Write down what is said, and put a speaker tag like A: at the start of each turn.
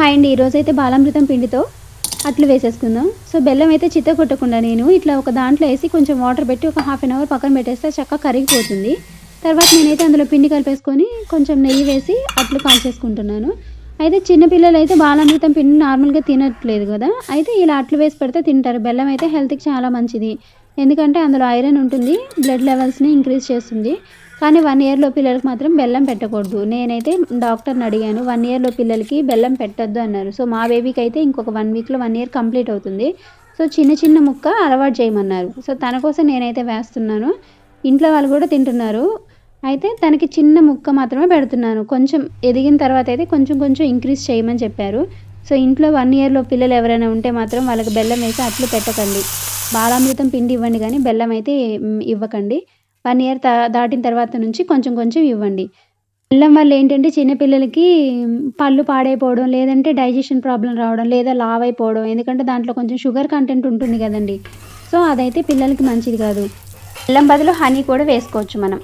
A: Hi అండి. ఈరోజు అయితే బాలామృతం పిండితో అట్లు వేసేసుకుందాం. సో బెల్లం అయితే చిత్త కొట్టకుండా నేను ఇట్లా ఒక దాంట్లో వేసి కొంచెం వాటర్ పెట్టి ఒక హాఫ్ అన్ అవర్ పక్కన పెట్టేస్తే చక్కగా కరిగిపోతుంది. తర్వాత నేనైతే అందులో పిండి కలిపేసుకొని కొంచెం నెయ్యి వేసి అట్లు కాల్చేసుకుంటున్నాను. అయితే చిన్నపిల్లలు అయితే బాలామృతం పిండి నార్మల్గా తినట్లేదు కదా. అయితే ఇలా అట్లు వేసి పెడితే తింటారు. బెల్లం అయితే హెల్త్కి చాలా మంచిది. ఎందుకంటే అందులో ఐరన్ ఉంటుంది బ్లడ్ లెవెల్స్ని ఇంక్రీజ్ చేస్తుంది. కానీ వన్ ఇయర్లో పిల్లలకు మాత్రం బెల్లం పెట్టకూడదు. నేనైతే డాక్టర్ని అడిగాను వన్ ఇయర్లో పిల్లలకి బెల్లం పెట్టద్దు అన్నారు. సో మా బేబీకి అయితే ఇంకొక వన్ వీక్లో వన్ ఇయర్ కంప్లీట్ అవుతుంది. సో చిన్న చిన్న ముక్క అలవాటు చేయమన్నారు. సో తన కోసం నేనైతే వేస్తున్నాను. ఇంట్లో వాళ్ళు కూడా తింటున్నారు. అయితే తనకి చిన్న ముక్క మాత్రమే పెడుతున్నాను. కొంచెం ఎదిగిన తర్వాత అయితే కొంచెం కొంచెం ఇంక్రీజ్ చేయమని చెప్పారు. సో ఇంట్లో వన్ ఇయర్లో పిల్లలు ఎవరైనా ఉంటే మాత్రం వాళ్ళకి బెల్లం వేసి అట్లు పెట్టకండి. బాలామృతం పిండి ఇవ్వండి కానీ బెల్లం అయితే ఇవ్వకండి. వన్ ఇయర్ దాటిన తర్వాత నుంచి కొంచెం కొంచెం ఇవ్వండి. బెల్లం వల్ల ఏంటంటే చిన్నపిల్లలకి పళ్ళు పాడైపోవడం లేదంటే డైజెషన్ ప్రాబ్లం రావడం లేదా లావ్ అయిపోవడం ఎందుకంటే దాంట్లో కొంచెం షుగర్ కంటెంట్ ఉంటుంది కదండి. సో అదైతే పిల్లలకి మంచిది కాదు. బెల్లం బదులు హనీ కూడా వేసుకోవచ్చు మనం.